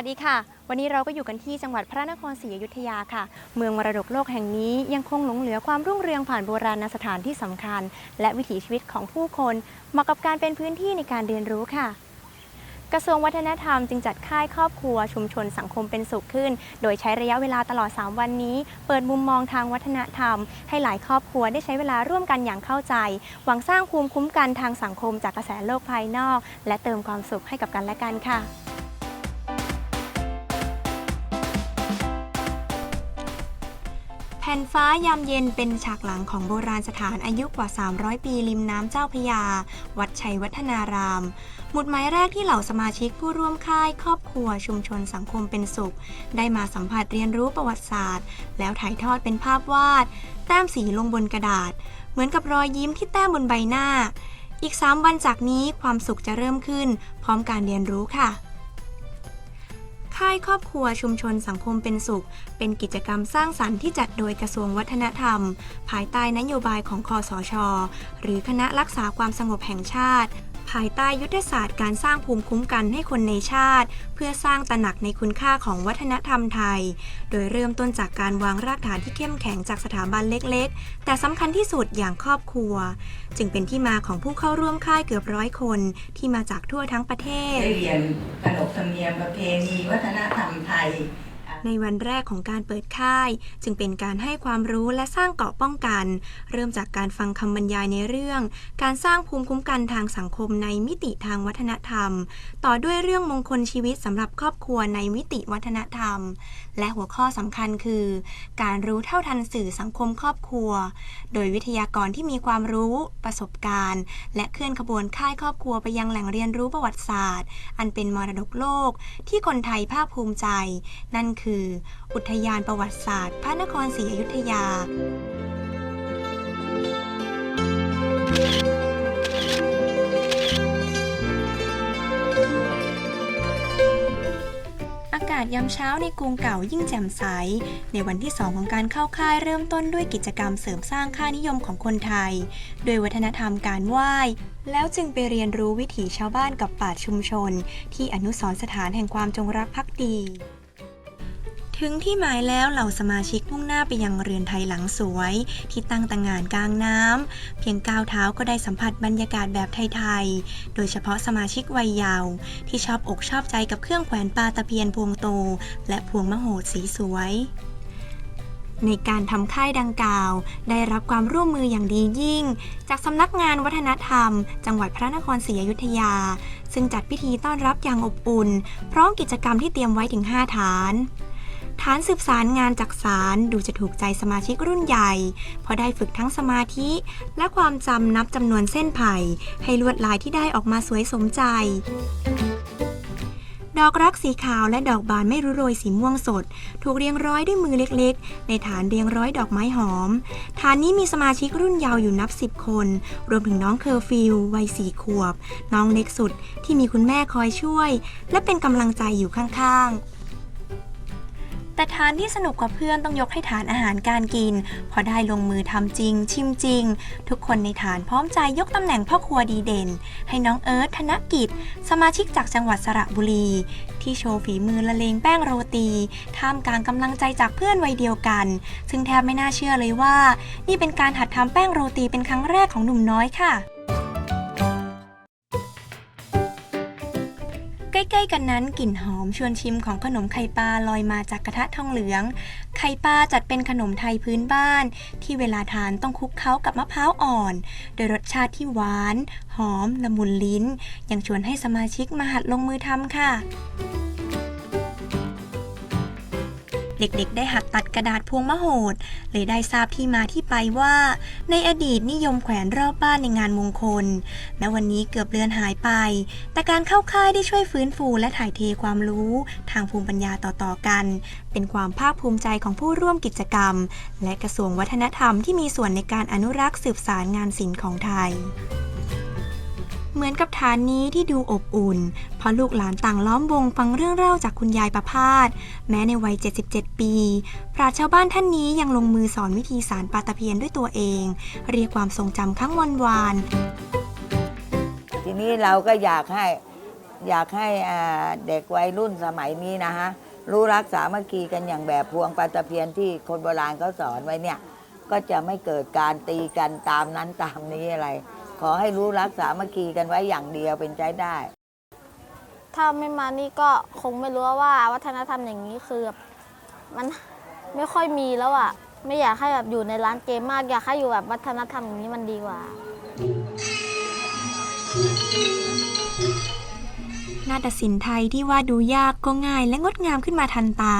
วัสดีค่ะ วันนี้เราก็อยู่กันที่จังหวัดพระนครศรีอยุธยาค่ะ เมืองมรดกโลกแห่งนี้ยังคงหลงเหลือความรุ่งเรืองผ่านโบราณสถานที่สำคัญ และวิถีชีวิตของผู้คนเหมาะกับการเป็นพื้นที่ในการเรียนรู้ค่ะ กระทรวงวัฒนธรรมจึงจัดค่ายครอบครัวชุมชนสังคมเป็นสุขขึ้น โดยใช้ระยะเวลาตลอด 3 วันนี้ เปิดมุมมองทางวัฒนธรรม ให้หลายครอบครัวได้ใช้เวลาร่วมกันอย่างเข้าใจ หวังสร้างภูมิคุ้มกันทางสังคมจากกระแสโลกภายนอก และเติมความสุขให้กับกันและกันค่ะ ผ่นฟ้ายามเย็นเป็นฉากหลังของโบราณสถานอายุกว่า 300 ปีริมน้ำเจ้าพยา วัดชัยวัฒนาราม หมุดหมายแรกที่เหล่าสมาชิกผู้ร่วมค่าย ครอบครัวชุมชนสังคมเป็นสุข ได้มาสัมผัสเรียนรู้ประวัติศาสตร์ แล้วถ่ายทอดเป็นภาพวาด แต้มสีลงบนกระดาษ เหมือนกับรอยยิ้มที่แต้มบนใบหน้า อีก 3 วันจากนี้ความสุขจะเริ่มขึ้น พร้อมการเรียนรู้ค่ะ ค่ายครอบครัวชุมชนสังคมเป็นสุข เป็นกิจกรรมสร้างสรรค์ที่จัดโดยกระทรวงวัฒนธรรม ภายใต้นโยบายของคอสช หรือคณะรักษาความสงบแห่งชาติ ภายใต้ยุทธศาสตร์การสร้างภูมิคุ้มกันให้คนในชาติ เพื่อสร้างตระหนักในคุณค่าของวัฒนธรรมไทย โดยเริ่มต้นจากการวางรากฐานที่เข้มแข็งจากสถาบันเล็ก ๆ แต่สำคัญที่สุดอย่างครอบครัว จึงเป็นที่มาของผู้เข้าร่วมค่ายเกือบร้อยคน ที่มาจากทั่วทั้งประเทศได้เรียนขนบธรรมเนียมประเพณีวัฒนธรรมไทย ในวันแรกของการเปิดค่าย จึงเป็นการให้ความรู้และสร้างเกราะป้องกัน เริ่มจากการฟังคำบรรยายในเรื่อง การสร้างภูมิคุ้มกันทางสังคมในมิติทางวัฒนธรรม ต่อด้วยเรื่องมงคลชีวิตสำหรับครอบครัวในมิติวัฒนธรรม และหัวข้อสำคัญคือ การรู้เท่าทันสื่อสังคมครอบครัว โดยวิทยากรที่มีความรู้ประสบการณ์ และเคลื่อนขบวนค่ายครอบครัวไปยังแหล่งเรียนรู้ประวัติศาสตร์ อันเป็นมรดกโลกที่คนไทยภาคภูมิใจ นั่นคืออุทยานประวัติศาสตร์ พระนครศรีอยุธยา อากาศยามเช้าในกรุงเก่ายิ่งแจ่มใส ในวันที่ 2 ของการเข้าค่ายเริ่มต้นด้วยกิจกรรมเสริมสร้างค่านิยมของคนไทย โดยวัฒนธรรมการไหว้แล้วจึงไปเรียนรู้วิถีชาวบ้านกับป่าชชุมชน ที่อนุสรณ์สถานแห่งความจงรักภักดี ถึงที่หมายแล้วเหล่าสมาชิกมุ่งหน้าไปยังเรือนไทยหลังสวย ที่ตั้งตางานกลางน้ำเพียงก้าวเท้าก็ได้สัมผัสบรรยากาศแบบไทยๆ โดยเฉพาะสมาชิกวัยเยาว์ที่ชอบอกชอบใจกับเครื่องแขวนปลาตะเพียนพวงโต และพวงมโหดสีสวยในการทำค่ายดังกล่าว ได้รับความร่วมมืออย่างดียิ่ง จากสำนักงานวัฒนธรรม จังหวัดพระนครศรีอยุธยา ซึ่งจัดพิธีต้อนรับอย่างอบอุ่น พร้อมกิจกรรมที่เตรียมไว้ถึง 5 ฐาน ฐานสืบสารงานจักสารดูจะถูกใจสมาชิกรุ่นใหญ่ เพราะได้ฝึกทั้งสมาธิ และความจำนับจำนวนเส้นไผ่ ให้ลวดลายที่ได้ออกมาสวยสมใจดอกรักสีขาวและดอกบานไม่รู้โรยสีม่วงสด ถูกเรียงร้อยด้วยมือเล็กๆ ในฐานเรียงร้อยดอกไม้หอม ฐานนี้มีสมาชิกรุ่นเยาว์อยู่นับสิบคน รวมถึงน้องเคอร์ฟิลวัยสี่ขวบ น้องเล็กสุดที่มีคุณแม่คอยช่วย และเป็นกำลังใจอยู่ข้างๆ แต่ฐานที่สนุกกว่าเพื่อนต้องยกให้ฐานอาหารการกิน พอได้ลงมือทำจริง ชิมจริง ทุกคนในฐานพร้อมใจยกตำแหน่งพ่อครัวดีเด่น ให้น้องเอิร์ธธนกิจ สมาชิกจากจังหวัดสระบุรี ที่โชว์ฝีมือละเลงแป้งโรตี ท่ามกลางกำลังใจจากเพื่อนวัยเดียวกัน ซึ่งแทบไม่น่าเชื่อเลยว่า นี่เป็นการหัดทำแป้งโรตีเป็นครั้งแรกของหนุ่มน้อยค่ะ ใกล้ ๆ กันนั้นกลิ่นหอมชวนชิมของขนมไข่ปลาลอยมาจากกระทะทองเหลือง ไข่ปลาจัดเป็นขนมไทยพื้นบ้าน ที่เวลาทานต้องคลุกเคล้ากับมะพร้าวอ่อน โดยรสชาติที่หวาน หอมละมุนลิ้น ยังชวนให้สมาชิกมาหัดลงมือทำค่ะ เด็กๆ ได้หัดตัดกระดาษพวงมะโหดเลยได้ทราบที่มาที่ไปว่า ในอดีตนิยมแขวนรอบบ้านในงานมงคล แม้วันนี้เกือบเลือนหายไป แต่การเข้าค่ายได้ช่วยฟื้นฟูและถ่ายเทความรู้ทางภูมิปัญญาต่อๆกัน เป็นความภาคภูมิใจของผู้ร่วมกิจกรรม และกระทรวงวัฒนธรรมที่มีส่วนในการอนุรักษ์สืบสารงานศิลป์ของไทย เหมือนกับฐานนี้ที่ดูอบอุ่น เพราะลูกหลานต่างล้อมวงฟังเรื่องเล่าจากคุณยายประพาสแม้ในวัย 77 ปี ปราชชาวบ้านท่านนี้ยังลงมือสอนวิธีสารปลาตะเพียนด้วยตัวเอง เรียกความทรงจำครั้งวันวาน ทีนี้เราก็อยากให้อยากให้อ่าเด็กวัยรุ่นสมัยนี้นะฮะรู้รักสามัคคีกันอย่างแบบพวงปลาตะเพียนที่คนโบราณเขาสอนไว้เนี่ย ก็จะไม่เกิดการตีกันตามนั้นตามนี้อะไร ขอให้รู้รักสามัคคีกันไว้อย่างเดียวเป็นใจได้ ถ้าไม่มานี่ก็คงไม่รู้ว่าวัฒนธรรมอย่างนี้คือแบบมันไม่ค่อยมีแล้วอะ ไม่อยากให้แบบอยู่ในร้านเกมมาก อยากให้อยู่แบบวัฒนธรรมอย่างนี้มันดีกว่า นาฏศิลป์ไทยที่ว่าดูยากก็ง่ายและงดงามขึ้นมาทันตา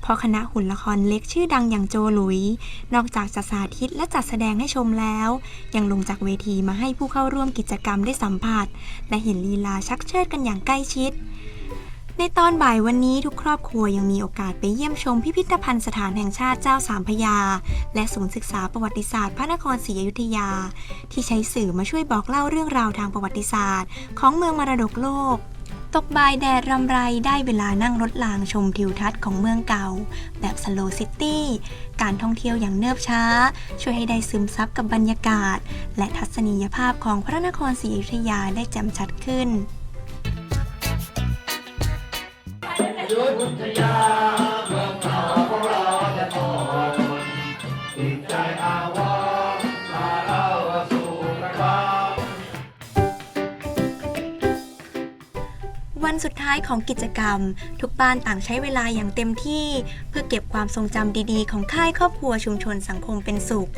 เพราะคณะหุ่นละครเล็กชื่อดังอย่างโจหลุย นอกจากจะสาธิตและจัดแสดงให้ชมแล้ว ยังลงจากเวทีมาให้ผู้เข้าร่วมกิจกรรมได้สัมผัส และเห็นลีลาชักเชิดกันอย่างใกล้ชิด ในตอนบ่ายวันนี้ทุกครอบครัวยังมีโอกาสไปเยี่ยมชมพิพิธภัณฑ์สถานแห่งชาติเจ้าสามพยา และศูนย์ศึกษาประวัติศาสตร์พระนครศรีอยุธยา ที่ใช้สื่อมาช่วยบอกเล่าเรื่องราวทางประวัติศาสตร์ ของเมืองมรดกโลก ตกบ่ายแดดรำไรได้เวลานั่งรถรางชมทิวทัศน์ของเมืองเก่า แบบสโลซิตี้ การท่องเที่ยวอย่างเนิบช้า ช่วยให้ได้ซึมซับกับบรรยากาศ และทัศนียภาพของพระนครศรีอยุธยาได้แจ่มชัดขึ้น วันสุดท้ายของกิจกรรม ทุกบ้านต่างใช้เวลาอย่างเต็มที่ เพื่อเก็บความทรงจำดีๆ ของค่ายครอบครัวชุมชนสังคมเป็นสุข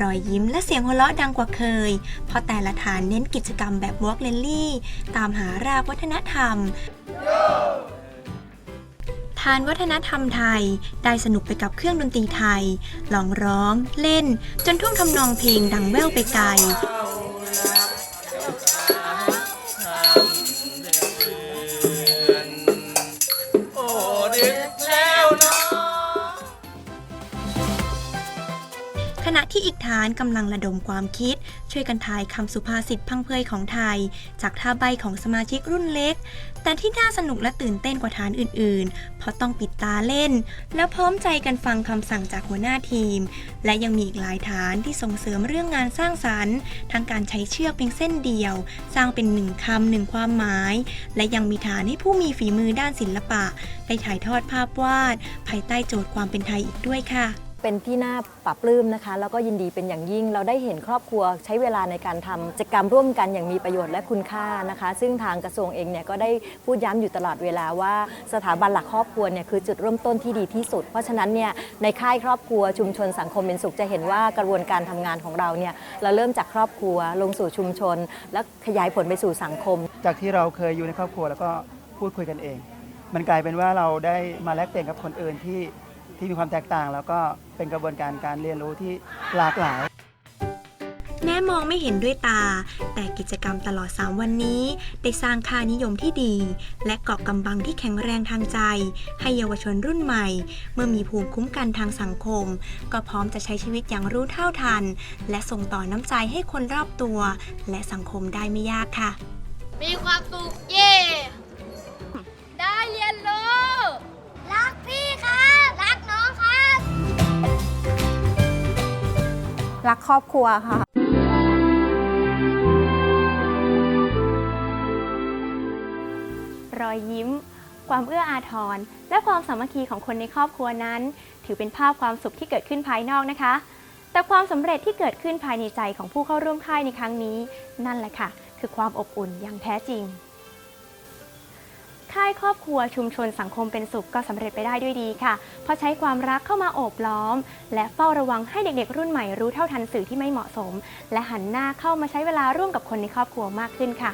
รอยยิ้มและเสียงหัวเราะดังกว่าเคย เพราะแต่ละฐานเน้นกิจกรรมแบบวอล์กเลนลี่ตามหารากวัฒนธรรมทานวัฒนธรรมไทย ได้สนุกไปกับเครื่องดนตรีไทย ลองร้อง เล่น จนท่วงทำนองเพลงดังแว่วไปไกล ที่อีกฐานกำลังระดมความคิด ช่วยกันทายคำสุภาษิตพังเพยของไทย จากท่าใบของสมาชิกรุ่นเล็ก แต่ที่น่าสนุกและตื่นเต้นกว่าฐานอื่นๆ เพราะต้องปิดตาเล่น แล้วพร้อมใจกันฟังคำสั่งจากหัวหน้าทีม และยังมีอีกหลายฐานที่ส่งเสริมเรื่องงานสร้างสรรค์ทั้งการใช้เชือกเพียงเส้นเดียว สร้างเป็นหนึ่งคำหนึ่งความหมาย และยังมีฐานให้ผู้มีฝีมือด้านศิลปะ ได้ถ่ายทอดภาพวาด ภายใต้โจทย์ความเป็นไทยอีกด้วยค่ะ เป็นที่น่าปรับปลื้มนะคะ แล้วก็ยินดีเป็นอย่างยิ่ง เราได้เห็นครอบครัวใช้เวลาในการทำกิจกรรมร่วมกันอย่างมีประโยชน์และคุณค่านะคะ ซึ่งทางกระทรวงเองเนี่ยก็ได้พูดย้ำอยู่ตลอดเวลาว่าสถาบันหลักครอบครัวเนี่ยคือจุดเริ่มต้นที่ดีที่สุด เพราะฉะนั้นเนี่ยในค่ายครอบครัวชุมชนสังคมเป็นสุขจะเห็นว่ากระบวนการทำงานของเราเนี่ยเราเริ่มจากครอบครัวลงสู่ชุมชน และขยายผลไปสู่สังคม จากที่เราเคยอยู่ในครอบครัวแล้วก็พูดคุยกันเอง มันกลายเป็นว่าเราได้มาแลกเปลี่ยนกับคนอื่นที่ ที่มีความแตกต่าง แล้วก็เป็นกระบวนการการเรียนรู้ที่หลากหลาย แม้มองไม่เห็นด้วยตา แต่กิจกรรมตลอด 3 วันนี้ ได้สร้างค่านิยมที่ดี และเกาะกำบังที่แข็งแรงทางใจ ให้เยาวชนรุ่นใหม่ เมื่อมีภูมิคุ้มกันทางสังคม ก็พร้อมจะใช้ชีวิตอย่างรู้เท่าทัน และส่งต่อน้ำใจให้คนรอบตัว และสังคมได้ไม่ยากค่ะ มีความสุขเย่ รักครอบครัวค่ะ รอยยิ้ม ความเอื้ออาทร และความสามัคคีของคนในครอบครัวนั้น ถือเป็นภาพความสุขที่เกิดขึ้นภายนอกนะคะ แต่ความสำเร็จที่เกิดขึ้นภายในใจของผู้เข้าร่วมค่ายในครั้งนี้ นั่นแหละค่ะ คือความอบอุ่นอย่างแท้จริง ค่ายครอบครัวชุมชนสังคมเป็นสุขก็สำเร็จไปได้ด้วยดีค่ะ เพราะใช้ความรักเข้ามาโอบล้อม และเฝ้าระวังให้เด็กๆ รุ่นใหม่รู้เท่าทันสื่อที่ไม่เหมาะสม และหันหน้าเข้ามาใช้เวลาร่วมกับคนในครอบครัวมากขึ้นค่ะ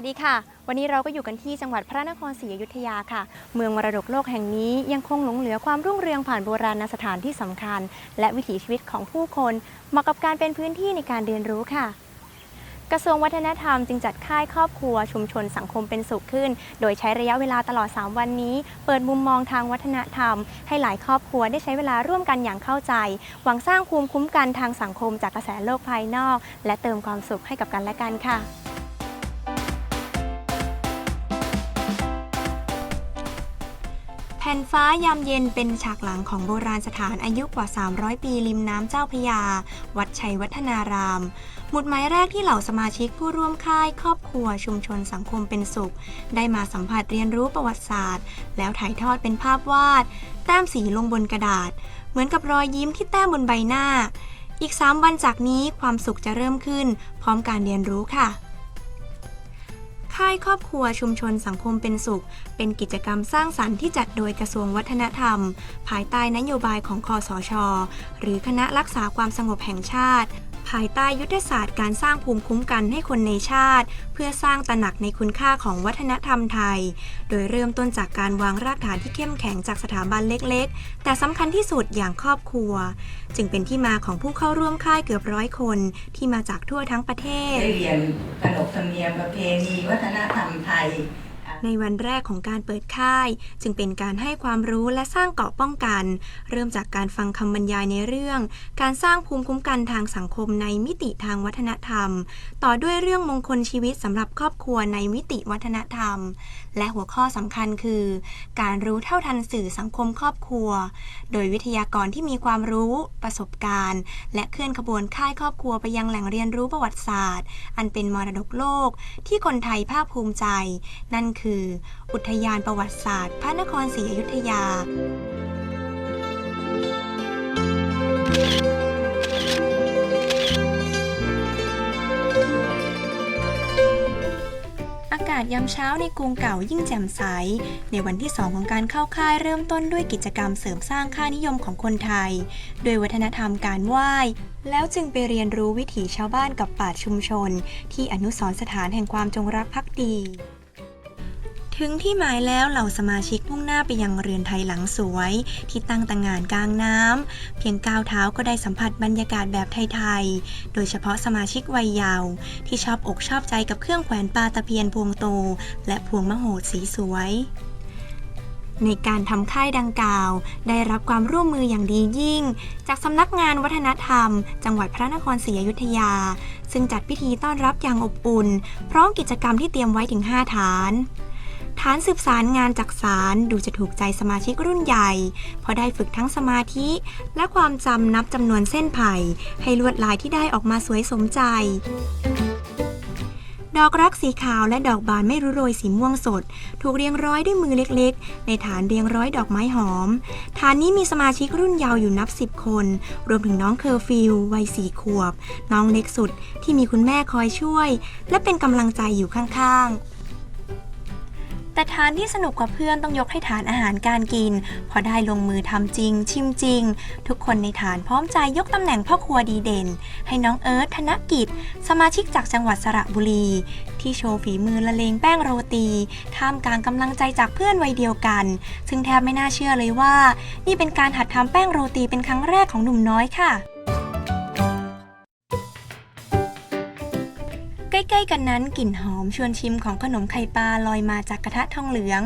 วัสดีค่ะ วันนี้เราก็อยู่กันที่จังหวัดพระนครศรีอยุธยาค่ะ เมืองมรดกโลกแห่งนี้ยังคงหลงเหลือความรุ่งเรืองผ่านโบราณสถานที่สำคัญ และวิถีชีวิตของผู้คนเหมาะกับการเป็นพื้นที่ในการเรียนรู้ค่ะ กระทรวงวัฒนธรรมจึงจัดค่ายครอบครัว ชุมชนสังคมเป็นสุขขึ้น โดยใช้ระยะเวลาตลอด 3 วันนี้ เปิดมุมมองทางวัฒนธรรม ให้หลายครอบครัวได้ใช้เวลาร่วมกันอย่างเข้าใจ หวังสร้างภูมิคุ้มกันทางสังคมจากกระแสโลกภายนอก และเติมความสุขให้กับกันและกันค่ะ ผ่นฟ้ายามเย็นเป็นฉากหลังของโบราณสถานอายุกว่า 300 ปีริมน้ำเจ้าพยา วัดชัยวัฒนาราม หมุดหมายแรกที่เหล่าสมาชิกผู้ร่วมค่าย ครอบครัวชุมชนสังคมเป็นสุข ได้มาสัมผัสเรียนรู้ประวัติศาสตร์ แล้วถ่ายทอดเป็นภาพวาด แต้มสีลงบนกระดาษ เหมือนกับรอยยิ้มที่แต้มบนใบหน้า อีก 3 วันจากนี้ความสุขจะเริ่มขึ้น พร้อมการเรียนรู้ค่ะ ค่ายครอบครัวชุมชนสังคมเป็นสุข เป็นกิจกรรมสร้างสรรค์ที่จัดโดยกระทรวงวัฒนธรรม ภายใต้นโยบายของคอสช หรือคณะรักษาความสงบแห่งชาติ ภายใต้ยุทธศาสตร์การสร้างภูมิคุ้มกันให้คนในชาติ เพื่อสร้างตระหนักในคุณค่าของวัฒนธรรมไทย โดยเริ่มต้นจากการวางรากฐานที่เข้มแข็งจากสถาบันเล็กๆ แต่สำคัญที่สุดอย่างครอบครัว จึงเป็นที่มาของผู้เข้าร่วมค่ายเกือบร้อยคน ที่มาจากทั่วทั้งประเทศได้เรียนขนบธรรมเนียมประเพณีวัฒนธรรมไทย ในวันแรกของการเปิดค่าย จึงเป็นการให้ความรู้และสร้างเกราะป้องกัน เริ่มจากการฟังคำบรรยายในเรื่อง การสร้างภูมิคุ้มกันทางสังคมในมิติทางวัฒนธรรม ต่อด้วยเรื่องมงคลชีวิตสำหรับครอบครัวในมิติวัฒนธรรม และหัวข้อสำคัญคือ การรู้เท่าทันสื่อสังคมครอบครัว โดยวิทยากรที่มีความรู้ประสบการณ์ และเคลื่อนขบวนค่ายครอบครัวไปยังแหล่งเรียนรู้ประวัติศาสตร์ อันเป็นมรดกโลกที่คนไทยภาคภูมิใจ นั่นคืออุทยานประวัติศาสตร์ พระนครศรีอยุธยา อากาศยามเช้าในกรุงเก่ายิ่งแจ่มใส ในวันที่ 2 ของการเข้าค่ายเริ่มต้นด้วยกิจกรรมเสริมสร้างค่านิยมของคนไทย โดยวัฒนธรรมการไหว้แล้วจึงไปเรียนรู้วิถีชาวบ้านกับป่าชุมชน ที่อนุสรณ์สถานแห่งความจงรักภักดี ถึงที่หมายแล้วเหล่าสมาชิกมุ่งหน้าไปยังเรือนไทยหลังสวย ที่ตั้งต่างงานกลางน้ำเพียงก้าวเท้าก็ได้สัมผัสบรรยากาศแบบไทยๆ โดยเฉพาะสมาชิกวัยเยาว์ที่ชอบอกชอบใจกับเครื่องแขวนปลาตะเพียนพวงโต และพวงมโหดสีสวย ในการทำค่ายดังกล่าว ได้รับความร่วมมืออย่างดียิ่ง จากสำนักงานวัฒนธรรม จังหวัดพระนครศรีอยุธยา ซึ่งจัดพิธีต้อนรับอย่างอบอุ่น พร้อมกิจกรรมที่เตรียมไว้ถึง 5 ฐาน ฐานสืบสารงานจักสารดูจะถูกใจสมาชิกรุ่นใหญ่ เพราะได้ฝึกทั้งสมาธิ และความจำนับจำนวนเส้นไผ่ ให้ลวดลายที่ได้ออกมาสวยสมใจ ดอกรักสีขาวและดอกบานไม่รู้โรยสีม่วงสด ถูกเรียงร้อยด้วยมือเล็กๆ ในฐานเรียงร้อยดอกไม้หอม ฐานนี้มีสมาชิกรุ่นเยาว์อยู่นับสิบคน รวมถึงน้องเคอร์ฟิลวัยสี่ขวบ น้องเล็กสุดที่มีคุณแม่คอยช่วย และเป็นกำลังใจอยู่ข้างๆ แต่ฐานที่สนุกกว่าเพื่อนต้องยกให้ฐานอาหารการกิน พอได้ลงมือทำจริง ชิมจริง ทุกคนในฐานพร้อมใจยกตำแหน่งพ่อครัวดีเด่น ให้น้องเอิร์ธธนกิจ สมาชิกจากจังหวัดสระบุรี ที่โชว์ฝีมือละเลงแป้งโรตี ท่ามกลางกำลังใจจากเพื่อนวัยเดียวกัน ซึ่งแทบไม่น่าเชื่อเลยว่า นี่เป็นการหัดทำแป้งโรตีเป็นครั้งแรกของหนุ่มน้อยค่ะ ใกล้ๆกันนั้นกลิ่นหอมชวนชิมของขนมไข่ปลาลอยมาจากกระทะทองเหลือง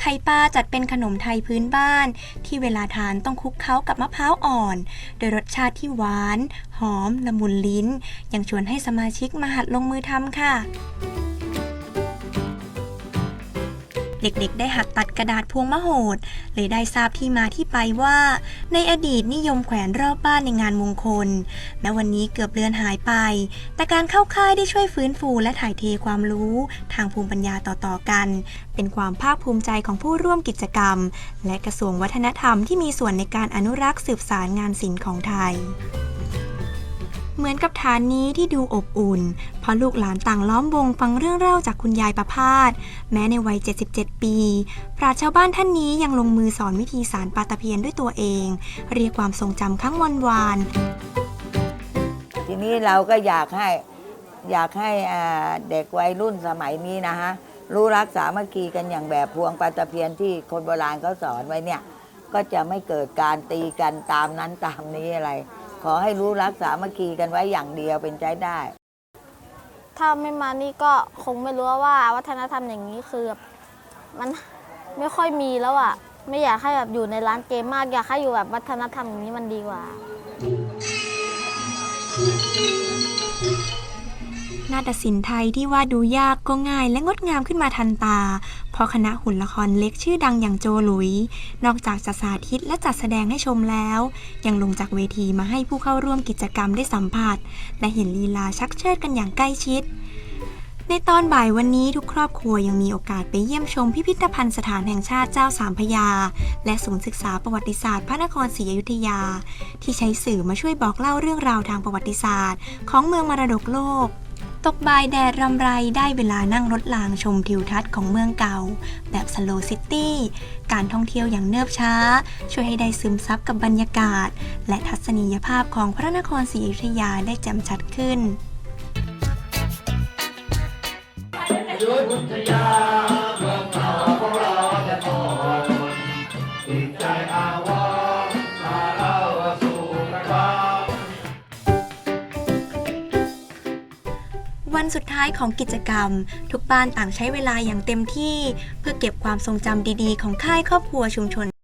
ไข่ปลาจัดเป็นขนมไทยพื้นบ้าน ที่เวลาทานต้องคลุกเคล้ากับมะพร้าวอ่อน โดยรสชาติที่หวาน หอมละมุนลิ้น ยังชวนให้สมาชิกมาหัดลงมือทำค่ะ เด็กๆ ได้หัดตัดกระดาษพวงมะโหดเลยได้ทราบที่มาที่ไปว่า ในอดีตนิยมแขวนรอบบ้านในงานมงคล แม้วันนี้เกือบเลือนหายไป แต่การเข้าค่ายได้ช่วยฟื้นฟูและถ่ายเทความรู้ทางภูมิปัญญาต่อๆกัน เป็นความภาคภูมิใจของผู้ร่วมกิจกรรม และกระทรวงวัฒนธรรมที่มีส่วนในการอนุรักษ์สืบสารงานศิลป์ของไทย เหมือนกับฐานนี้ที่ดูอบอุ่น เพราะลูกหลานต่างล้อมวงฟังเรื่องเล่าจากคุณยายประพาสแม้ในวัย 77 ปี ปราชชาวบ้านท่านนี้ยังลงมือสอนวิธีสารปาตะเพียนด้วยตัวเอง เรียกความทรงจำครั้งวันวาน ทีนี้เราก็อยากให้อยากให้เด็กวัยรุ่นสมัยนี้นะฮะรู้รักสามัคคีกันอย่างแบบพวงปาตะเพียนที่คนโบราณเขาสอนไว้เนี่ย ก็จะไม่เกิดการตีกันตามนั้นตามนี้อะไร ขอให้รู้รักสามัคคีกันไว้อย่างเดียวเป็นใจได้ ถ้าไม่มานี่ก็คงไม่รู้ว่าวัฒนธรรมอย่างนี้คือแบบมันไม่ค่อยมีแล้วอะ ไม่อยากให้แบบอยู่ในร้านเกมมากอยากให้อยู่แบบวัฒนธรรมอย่างนี้มันดีกว่า นาฏศิลป์ไทยที่ว่าดูยากก็ง่ายและงดงามขึ้นมาทันตา เพราะคณะหุ่นละครเล็กชื่อดังอย่างโจหลุย นอกจากจะสาธิตและจัดแสดงให้ชมแล้ว ยังลงจากเวทีมาให้ผู้เข้าร่วมกิจกรรมได้สัมผัส และเห็นลีลาชักเชิดกันอย่างใกล้ชิดในตอนบ่ายวันนี้ทุกครอบครัวยังมีโอกาสไปเยี่ยมชมพิพิธภัณฑ์สถานแห่งชาติเจ้าสามพยา และศูนย์ศึกษาประวัติศาสตร์พระนครศรีอยุธยา ที่ใช้สื่อมาช่วยบอกเล่าเรื่องราวทางประวัติศาสตร์ ของเมืองมรดกโลก ตกบ่ายแดดรำไรได้เวลานั่งรถรางชมทิวทัศน์ของเมืองเก่า แบบสโลซิตี้ การท่องเที่ยวอย่างเนิบช้า ช่วยให้ได้ซึมซับกับบรรยากาศ และทัศนียภาพของพระนครศรีอยุธยาได้แจ่มชัดขึ้น วันสุดท้ายของกิจกรรม ทุกบ้านต่างใช้เวลาอย่างเต็มที่ เพื่อเก็บความทรงจำดีๆ ของค่ายครอบครัวชุมชน